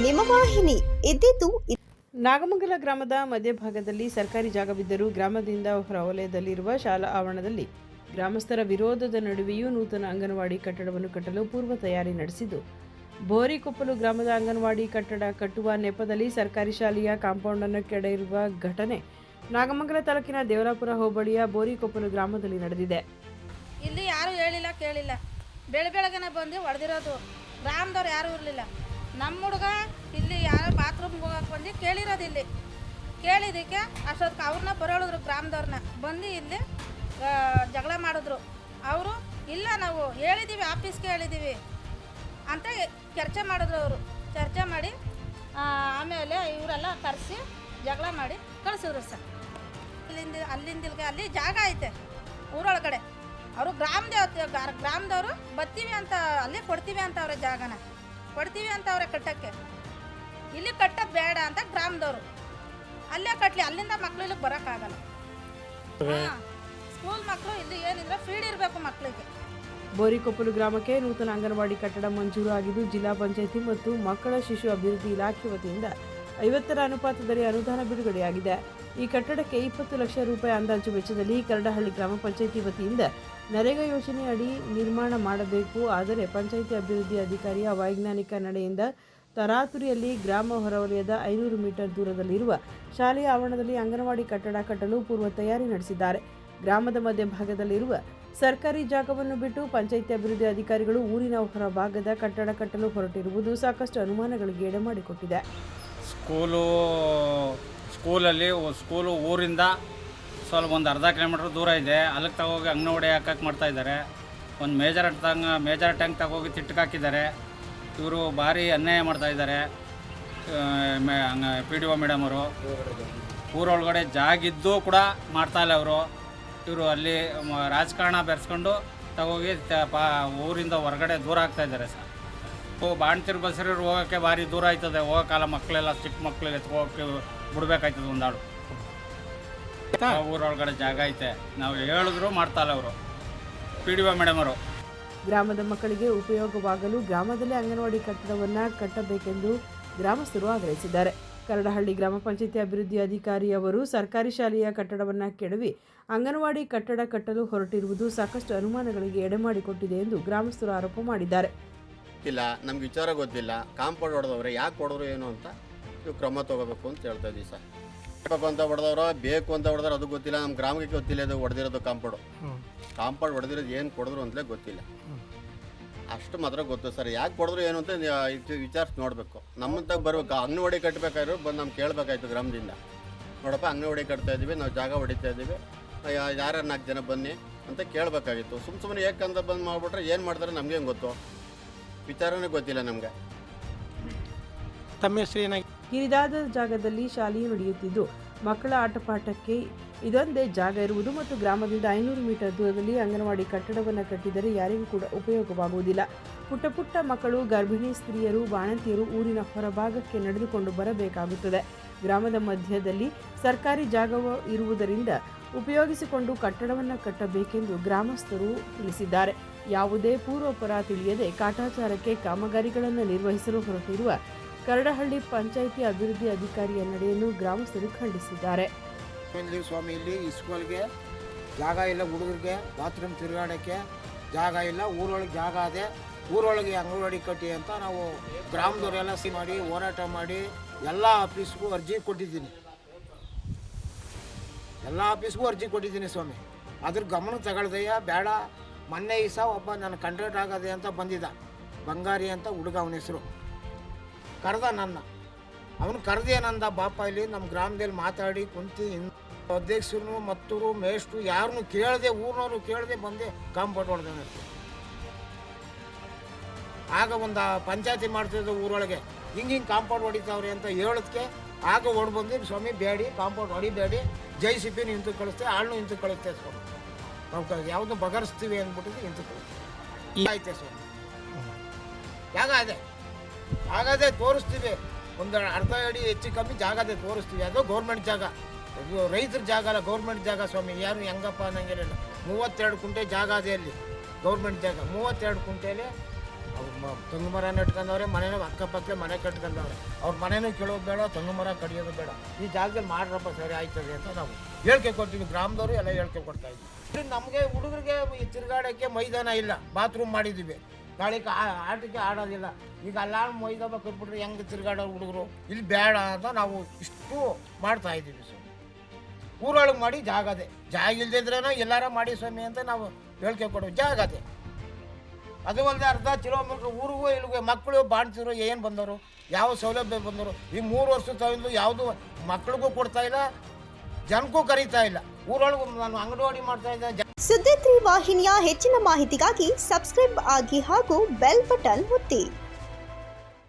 ನಿಮ್ಮ ವಾಹಿನಿ. ಇದ್ದಿದ್ದು ನಾಗಮಂಗಲ ಗ್ರಾಮದ ಮಧ್ಯಭಾಗದಲ್ಲಿ ಸರ್ಕಾರಿ ಜಾಗವಿದ್ದರೂ ಗ್ರಾಮದಿಂದ ಹೊರವಲಯದಲ್ಲಿರುವ ಶಾಲಾ ಆವರಣದಲ್ಲಿ ಗ್ರಾಮಸ್ಥರ ವಿರೋಧದ ನಡುವೆಯೂ ನೂತನ ಅಂಗನವಾಡಿ ಕಟ್ಟಡವನ್ನು ಕಟ್ಟಲು ಪೂರ್ವ ತಯಾರಿ ನಡೆಸಿದ್ದು ಬೋರಿಕೊಪ್ಪಲು ಗ್ರಾಮದ ಅಂಗನವಾಡಿ ಕಟ್ಟಡ ಕಟ್ಟುವ ನೆಪದಲ್ಲಿ ಸರ್ಕಾರಿ ಶಾಲೆಯ ಕಾಂಪೌಂಡನ್ನು ಕೆಡೆಯಿರುವ ಘಟನೆ ನಾಗಮಂಗಲ ತಾಲೂಕಿನ ದೇವರಾಪುರ ಹೋಬಳಿಯ ಬೋರಿಕೊಪ್ಪಲು ಗ್ರಾಮದಲ್ಲಿ ನಡೆದಿದೆ. ಇಲ್ಲಿ ಯಾರೂ ಹೇಳಿಲ್ಲ ಕೇಳಿಲ್ಲ. ಬೆಳೆ ಬೆಳಗನೆ ಬಂದು ಹೊಡೆದಿರೋದು. ಗ್ರಾಮದವ್ರು ಯಾರೂ ಇರಲಿಲ್ಲ. ನಮ್ಮ ಹುಡುಗ ಇಲ್ಲಿ ಯಾರು ಬಾತ್ರೂಮ್ಗೆ ಹೋಗಕ್ಕೆ ಬಂದು ಕೇಳಿರೋದು ಇಲ್ಲಿ. ಕೇಳಿದ್ದಕ್ಕೆ ಅಷ್ಟೊತ್ತಿಗೆ ಅವ್ರನ್ನ ಬರೋಳಿದ್ರು ಗ್ರಾಮದವ್ರನ್ನ ಬಂದು ಇಲ್ಲಿ ಜಗಳ ಮಾಡಿದ್ರು. ಅವರು, ಇಲ್ಲ ನಾವು ಹೇಳಿದ್ದೀವಿ ಆಫೀಸ್ಗೆ ಹೇಳಿದ್ದೀವಿ ಅಂತ ಚರ್ಚೆ ಮಾಡಿದ್ರು ಅವರು. ಚರ್ಚೆ ಮಾಡಿ ಆಮೇಲೆ ಇವರೆಲ್ಲ ಕರೆಸಿ ಜಗಳ ಮಾಡಿ ಕಳಿಸಿದ್ರು ಸರ್. ಅಲ್ಲಿಂದ ಅಲ್ಲಿಂದ ಇಲ್ಲಿಗೆ ಅಲ್ಲಿ ಜಾಗ ಐತೆ, ಊರೊಳಗಡೆ. ಅವರು ಗ್ರಾಮದೇವತೆ ಗ್ರಾಮದವರು ಬರ್ತೀವಿ ಅಂತ, ಅಲ್ಲಿ ಕೊಡ್ತೀವಿ ಅಂತ ಅವರ ಜಾಗನ. ಕೊಡ್ತೀವಿ ಅಂತ ಅವ್ರೆ ಕಟ್ಟಕ್ಕೆ. ಇಲ್ಲಿ ಕಟ್ಟೋದು ಬೇಡ ಅಂತ ಗ್ರಾಮದವರು. ಅಲ್ಲೇ ಕಟ್ಟಲಿ ಅಲ್ಲಿಂದ ಮಕ್ಳು ಇಲ್ಲಿಗೆ ಬರೋಕ್ಕಾಗಲ್ಲ. ಸ್ಕೂಲ್ ಮಕ್ಕಳು ಇಲ್ಲಿ ಏನಿದ್ರೆ ಫೀಡ್ ಇರಬೇಕು ಮಕ್ಕಳಿಗೆ ಬೋರಿಕೊಪ್ಪಲು ಗ್ರಾಮಕ್ಕೆ ನೂತನ ಅಂಗನವಾಡಿ ಕಟ್ಟಡ ಮಂಜೂರು ಆಗಿದ್ದು ಜಿಲ್ಲಾ ಪಂಚಾಯಿತಿ ಮತ್ತು ಮಕ್ಕಳ ಶಿಶು ಅಭಿವೃದ್ಧಿ ಇಲಾಖೆ ವತಿಯಿಂದ ಐವತ್ತರ ಅನುಪಾತದಲ್ಲಿ ಅನುದಾನ ಬಿಡುಗಡೆಯಾಗಿದೆ. ಈ ಕಟ್ಟಡಕ್ಕೆ ಇಪ್ಪತ್ತು ಲಕ್ಷ ರೂಪಾಯಿ ಅಂದಾಜು ವೆಚ್ಚದಲ್ಲಿ ಕರಡಹಳ್ಳಿ ಗ್ರಾಮ ಪಂಚಾಯಿತಿ ವತಿಯಿಂದ ನರೇಗಾ ಯೋಜನೆ ಅಡಿ ನಿರ್ಮಾಣ ಮಾಡಬೇಕು. ಆದರೆ ಪಂಚಾಯಿತಿ ಅಭಿವೃದ್ಧಿ ಅಧಿಕಾರಿಯ ವೈಜ್ಞಾನಿಕ ನಡೆಯಿಂದ ತರಾತುರಿಯಲ್ಲಿ ಗ್ರಾಮ ಹೊರವಲಯದ ಐನೂರು ಮೀಟರ್ ದೂರದಲ್ಲಿರುವ ಶಾಲೆಯ ಆವರಣದಲ್ಲಿ ಅಂಗನವಾಡಿ ಕಟ್ಟಡ ಕಟ್ಟಲು ಪೂರ್ವ ತಯಾರಿ ನಡೆಸಿದ್ದಾರೆ. ಗ್ರಾಮದ ಮಧ್ಯಭಾಗದಲ್ಲಿರುವ ಸರ್ಕಾರಿ ಜಾಗವನ್ನು ಬಿಟ್ಟು ಪಂಚಾಯಿತಿ ಅಭಿವೃದ್ಧಿ ಅಧಿಕಾರಿಗಳು ಊರಿನ ಹೊರ ಭಾಗದ ಕಟ್ಟಡ ಕಟ್ಟಲು ಹೊರಟಿರುವುದು ಸಾಕಷ್ಟು ಅನುಮಾನಗಳಿಗೆ ಎಡೆ ಮಾಡಿಕೊಟ್ಟಿದೆ ಸ್ಕೂಲು ಸ್ಕೂಲಲ್ಲಿ ಸ್ಕೂಲು ಊರಿಂದ ಸ್ವಲ್ಪ ಒಂದು ಅರ್ಧ ಕಿಲೋಮೀಟ್ರ್ ದೂರ ಇದೆ. ಅಲ್ಲಿಗೆ ತಗೋಗಿ ಅಂಗನವಾಡಿ ಹಾಕಕ್ಕೆ ಮಾಡ್ತಾ ಇದ್ದಾರೆ. ಒಂದು ಮೇಜರ್ ತಂಗ, ಮೇಜರ್ ಟ್ಯಾಂಕ್ ತಗೋಗಿ ತಿಟ್ಟಕ್ಕೆ ಹಾಕಿದ್ದಾರೆ. ಇವರು ಭಾರಿ ಅನ್ಯಾಯ ಮಾಡ್ತಾಯಿದ್ದಾರೆ ಪಿ ಡಿ ಒ ಮೇಡಮ್ ಅವರು. ಊರೊಳಗಡೆ ಜಾಗಿದ್ದು ಕೂಡ ಮಾಡ್ತಾ ಇಲ್ಲ ಅವರು. ಇವರು ಅಲ್ಲಿ ರಾಜಕಾರಣ ಬೆರೆಸ್ಕೊಂಡು ತಗೋಗಿ ಊರಿಂದ ಹೊರಗಡೆ ದೂರ ಆಗ್ತಾಯಿದ್ದಾರೆ ಸರ್. ಓ ಬಾಣ್ತಿರ್ ಬಸರಿರು ಹೋಗೋಕ್ಕೆ ಭಾರಿ ದೂರ ಆಯ್ತದೆ. ಕಾಲ ಮಕ್ಕಳೆಲ್ಲ ಚಿಕ್ಕ ಮಕ್ಕಳಿಗೆ ಎತ್ಕೋಕ್ಕೆ ಬಿಡ್ಬೇಕಾಯ್ತದೆ ಒಂದಾಳು ಊರೊಳಗಡೆ ಜಾಗ ಐತೆ. ನಾವು ಹೇಳಿದ್ರು ಮಾಡ್ತಾಲ್ಲ ಅವರು. ಪಿ ಡಿ ಒ ಮೇಡಮ್ ಅವರು. ಗ್ರಾಮದ ಮಕ್ಕಳಿಗೆ ಉಪಯೋಗವಾಗಲು ಗ್ರಾಮದಲ್ಲೇ ಅಂಗನವಾಡಿ ಕಟ್ಟಡವನ್ನು ಕಟ್ಟಬೇಕೆಂದು ಗ್ರಾಮಸ್ಥರು ಆಗ್ರಹಿಸಿದ್ದಾರೆ. ಕರಡಹಳ್ಳಿ ಗ್ರಾಮ ಪಂಚಾಯಿತಿ ಅಭಿವೃದ್ಧಿ ಅಧಿಕಾರಿ ಅವರು ಸರ್ಕಾರಿ ಶಾಲೆಯ ಕಟ್ಟಡವನ್ನು ಕೆಡವಿ ಅಂಗನವಾಡಿ ಕಟ್ಟಡ ಕಟ್ಟಲು ಹೊರಟಿರುವುದು ಸಾಕಷ್ಟು ಅನುಮಾನಗಳಿಗೆ ಎಡೆಮಾಡಿಕೊಟ್ಟಿದೆ ಎಂದು ಗ್ರಾಮಸ್ಥರು ಆರೋಪ ಮಾಡಿದ್ದಾರೆ. ಗೊತ್ತಿಲ್ಲ ನಮ್ಗೆ ವಿಚಾರ ಗೊತ್ತಿಲ್ಲ ಕಾಂಪೌಂಡ್ ಹೊಡೆದವ್ರೆ ಯಾಕೆ ಹೊಡೆದ್ರು ಏನು ಅಂತ ನೀವು ಕ್ರಮ ತಗೋಬೇಕು ಅಂತ ಹೇಳ್ತಾ ಇದ್ದೀವಿ ಸರ್. ಬೇಕು ಅಂತ ಹೊಡೆದವ್ರ ಬೇಕು ಅಂತ ಹೊಡೆದ್ರೆ ಅದು ಗೊತ್ತಿಲ್ಲ ನಮ್ಮ ಗ್ರಾಮಕ್ಕೆ ಗೊತ್ತಿಲ್ಲ ಅದು ಹೊಡೆದಿರೋದು ಕಾಂಪೌಂಡು. ಕಾಂಪೌಂಡ್ ಹೊಡೆದಿರೋದು ಏನು ಕೊಡಿದ್ರು ಅಂತಲೇ ಗೊತ್ತಿಲ್ಲ. ಅಷ್ಟು ಮಾತ್ರ ಗೊತ್ತು ಸರ್ ಯಾಕೆ ಕೊಡಿದ್ರು ಏನು ಅಂತ ವಿಚಾರಿಸಿ ನೋಡಬೇಕು. ನಮ್ಮಂತಾಗ ಬರಬೇಕು ಅಂಗನವಾಡಿ ಕಟ್ಟಬೇಕಾದ್ರು ಬಂದು ನಮ್ಗೆ ಕೇಳಬೇಕಾಯ್ತು ಗ್ರಾಮದಿಂದ. ನೋಡಪ್ಪ ಅಂಗನವಾಡಿ ಕಟ್ತಾ ಇದ್ದೀವಿ ನಾವು ಜಾಗ ಹೊಡಿತಾ ಇದ್ದೀವಿ ಯಾರು ನಾಲ್ಕು ಜನ ಬನ್ನಿ ಅಂತ ಕೇಳಬೇಕಾಗಿತ್ತು. ಸುಮ್ಮ ಸುಮ್ಮನೆ ಯಾಕಂತ ಬಂದು ಮಾಡಿಬಿಟ್ರೆ ಏನು ಮಾಡ್ತಾರೆ ನಮಗೇನು ಗೊತ್ತು? ವಿಚಾರನೇ ಗೊತ್ತಿಲ್ಲ ನಮ್ಗೆ. ತಮ್ಮ ಹೆಸರು ಏನಾಗಿ ಕಿರಿದಾದ ಜಾಗದಲ್ಲಿ ಶಾಲೆಯು ನಡೆಯುತ್ತಿದ್ದು ಮಕ್ಕಳ ಆಟಪಾಠಕ್ಕೆ ಇದೊಂದೇ ಜಾಗ ಇರುವುದು ಮತ್ತು ಗ್ರಾಮದಿಂದ ಐನೂರು ಮೀಟರ್ ದೂರದಲ್ಲಿ ಅಂಗನವಾಡಿ ಕಟ್ಟಡವನ್ನು ಕಟ್ಟಿದರೆ ಯಾರಿಗೂ ಕೂಡ ಉಪಯೋಗವಾಗುವುದಿಲ್ಲ. ಪುಟ್ಟ ಪುಟ್ಟ ಮಕ್ಕಳು ಗರ್ಭಿಣಿ ಸ್ತ್ರೀಯರು ಬಾಣಂತಿಯರು ಊರಿನ ಹೊರಭಾಗಕ್ಕೆ ನಡೆದುಕೊಂಡು ಬರಬೇಕಾಗುತ್ತದೆ. ಗ್ರಾಮದ ಮಧ್ಯದಲ್ಲಿ ಸರ್ಕಾರಿ ಜಾಗವು ಇರುವುದರಿಂದ ಉಪಯೋಗಿಸಿಕೊಂಡು ಕಟ್ಟಡವನ್ನು ಕಟ್ಟಬೇಕೆಂದು ಗ್ರಾಮಸ್ಥರು ತಿಳಿಸಿದ್ದಾರೆ. ಯಾವುದೇ ಪೂರ್ವಪರ ತಿಳಿಯದೆ ಕಾಟಾಚಾರಕ್ಕೆ ಕಾಮಗಾರಿಗಳನ್ನು ನಿರ್ವಹಿಸಲು ಹೊರಟಿರುವ ಕರಡಹಳ್ಳಿ ಪಂಚಾಯಿತಿ ಅಭಿವೃದ್ಧಿ ಅಧಿಕಾರಿಯ ನಡೆಯನ್ನು ಗ್ರಾಮಸ್ಥರು ಖಂಡಿಸಿದ್ದಾರೆ. ಸ್ವಾಮಿ ಇಲ್ಲಿ ಇಸ್ಕೂಲ್ಗೆ ಜಾಗ ಇಲ್ಲ ಹುಡುಗರಿಗೆ ಬಾತ್ರೂಮ್ ತಿರುಗಾಡೋಕ್ಕೆ ಜಾಗ ಇಲ್ಲ, ಊರೊಳಗೆ ಜಾಗ ಅದೇ ಊರೊಳಗೆ ಅಂಗನವಾಡಿ ಕಟ್ಟಿ ಅಂತ ನಾವು ಗ್ರಾಮದವರೆಲ್ಲ ಸಿ ಮಾಡಿ, ಹೋರಾಟ ಮಾಡಿ ಎಲ್ಲ ಆಫೀಸ್ಗೂ ಅರ್ಜಿ ಕೊಟ್ಟಿದ್ದೀನಿ. ಎಲ್ಲ ಆಫೀಸ್ಗೂ ಅರ್ಜಿ ಕೊಟ್ಟಿದ್ದೀನಿ ಸ್ವಾಮಿ. ಅದ್ರ ಗಮನ ತಗೊಳ್ದಯ್ಯ ಬೇಡ. ಮೊನ್ನೆ ಈ ಸಹ ಒಬ್ಬ ನನ್ನ ಕಂಡ್ರೇಟ್ ಆಗದೆ ಅಂತ ಬಂದಿದ್ದ. ಬಂಗಾರಿ ಅಂತ ಹುಡುಗ ಅವನ ಹೆಸರು. ಕರೆದ ನನ್ನ. ಅವನು ಕರೆದೇನಂದ ಬಾಪ ಇಲ್ಲಿ ನಮ್ಮ ಗ್ರಾಮದಲ್ಲಿ ಮಾತಾಡಿ ಕುಂತು ಅಧ್ಯಕ್ಷರು, ಮತ್ತೂರು, ಮೇಷ್ಟ್ರು ಯಾರನ್ನು ಕೇಳದೆ, ಊರಿನವ್ರು ಕೇಳದೆ ಬಂದೆ ಕಾಂಪೌಂಡ್ ಹೊಡೆದ ಆಗ ಒಂದು ಪಂಚಾಯತಿ ಮಾಡ್ತಿದ್ದ ಊರೊಳಗೆ. ಹಿಂಗೆ ಹಿಂಗೆ ಕಾಂಪೌಂಡ್ ಹೊಡಿತಾವ್ರಿ ಅಂತ ಹೇಳೋದಕ್ಕೆ ಆಗ ಓಡ್ ಬಂದು ಸ್ವಾಮಿ ಬೇಡಿ ಕಾಂಪೌಂಡ್ ಹೊಡಿಬೇಡಿ, ಜೈ ಸಿ ಹಿಂತು ಕಳಿಸ್ತೆ, ಆಳ್ನು ಇಂತು ಕಳಿಸ್ತೇವೆ ಸ್ವಾಮಿ. ನಾವು ಯಾವುದು ಬಗರಿಸ್ತೀವಿ ಅಂದ್ಬಿಟ್ಟು ಕಳಿಸ್ತೇವೆ ಆಯ್ತೆ ಸ್ವಾಮಿ ಜಾಗ ಅದೇ. ಆಗದೆ ತೋರಿಸ್ತೀವಿ. ಒಂದು ಅರ್ಧ ಅಡಿ ಹೆಚ್ಚು ಕಮ್ಮಿ ಜಾಗ ಅದೇ ತೋರಿಸ್ತೀವಿ. ಅದು ಗೌರ್ಮೆಂಟ್ ಜಾಗ. ರೈತರ ಜಾಗ ಅಲ್ಲ, ಗೌರ್ಮೆಂಟ್ ಜಾಗ ಸ್ವಾಮಿ. ಯಾರು ಹೆಂಗಪ್ಪ ಅನ್ನಂಗಿರಲಿಲ್ಲ ಮೂವತ್ತೆರಡು ಕುಂಟೆ ಜಾಗ ಅದೇ ಅಲ್ಲಿ. ಗೌರ್ಮೆಂಟ್ ಜಾಗ. ಮೂವತ್ತೆರಡು ಕುಂಟೆಲಿ ಅವ್ರು ತೆಂಗು ಮರ ಇಟ್ಕೊಂಡವ್ರೆ, ಮನೇನ ಅಕ್ಕಪಕ್ಕ ಮನೆ ಕಟ್ಕೊಂಡವ್ರೆ. ಅವ್ರ ಮನೇನೂ ಕೇಳೋದು ಬೇಡ, ತೆಂಗು ಮರ ಕಡಿಯೋದು ಬೇಡ. ಈ ಜಾಗದಲ್ಲಿ ಮಾಡ್ರಪ್ಪ ಸರಿ ಆಯ್ತದೆ ಅಂತ ನಾವು ಹೇಳ್ಕೆ ಕೊಡ್ತೀವಿ, ಗ್ರಾಮದವರು ಎಲ್ಲ ಹೇಳ್ಕೆ ಕೊಡ್ತಾ ಇದ್ವಿ. ನಮಗೆ ಹುಡುಗರಿಗೆ ಈ ತಿರುಗಾಡೋಕ್ಕೆ ಮೈದಾನ ಇಲ್ಲ ಬಾತ್ರೂಮ್ ಮಾಡಿದ್ದೀವಿ ಗಾಳಿಗೆ ಆಟಕ್ಕೆ ಆಡೋದಿಲ್ಲ. ಈಗ ಅಲ್ಲ ಮೈದಾನ ಕಟ್ಬಿಟ್ರೆ ಹೆಂಗೆ ತಿರುಗಾಡೋ ಹುಡುಗರು? ಇಲ್ಲಿ ಬೇಡ ಅಂತ ನಾವು ಇಷ್ಟು ಮಾಡ್ತಾ ಇದ್ದೀವಿ ಸ್ವಾಮಿ. ಊರೊಳಗೆ ಮಾಡಿ ಜಾಗ ಅದೇ. ಜಾಗ ಇಲ್ದಿದ್ರೇನೋ ಎಲ್ಲಾರ ಮಾಡಿ ಸ್ವಾಮಿ ಅಂತ ನಾವು ಹೇಳ್ಕೆ ಕೊಡೋ ಜಾಗ ಅದೇ ಅಲ್ಲದೆ ಅರ್ಧ ಕಿಲೋಮೀಟ್ರ್ ಊರಿಗೂ ಇಲ್ಲಿಗೆ ಮಕ್ಕಳು ಬಾಣ್ತಿದ್ರು ಏನು ಬಂದವರು ಯಾವ ಸೌಲಭ್ಯ ಬಂದರು? ಈ ಮೂರು ವರ್ಷ ತಗೊಂಡು ಯಾವುದು ಮಕ್ಕಳಿಗೂ ಕೊಡ್ತಾ ಇಲ್ಲ ಜನಕ್ಕೂ ಕರೀತಾ ಇಲ್ಲ. ಊರೊಳಗೆ ನಾನು ಅಂಗನವಾಡಿ ಮಾಡ್ತಾ ಇದ್ದೆ. ಸುದ್ದಿ ವಾಹಿನಿಯ ಹೆಚ್ಚಿನ ಮಾಹಿತಿಗಾಗಿ ಸಬ್ಸ್ಕ್ರೈಬ್ ಆಗಿ ಹಾಗೂ ಬೆಲ್ ಬಟನ್ ಒತ್ತಿ.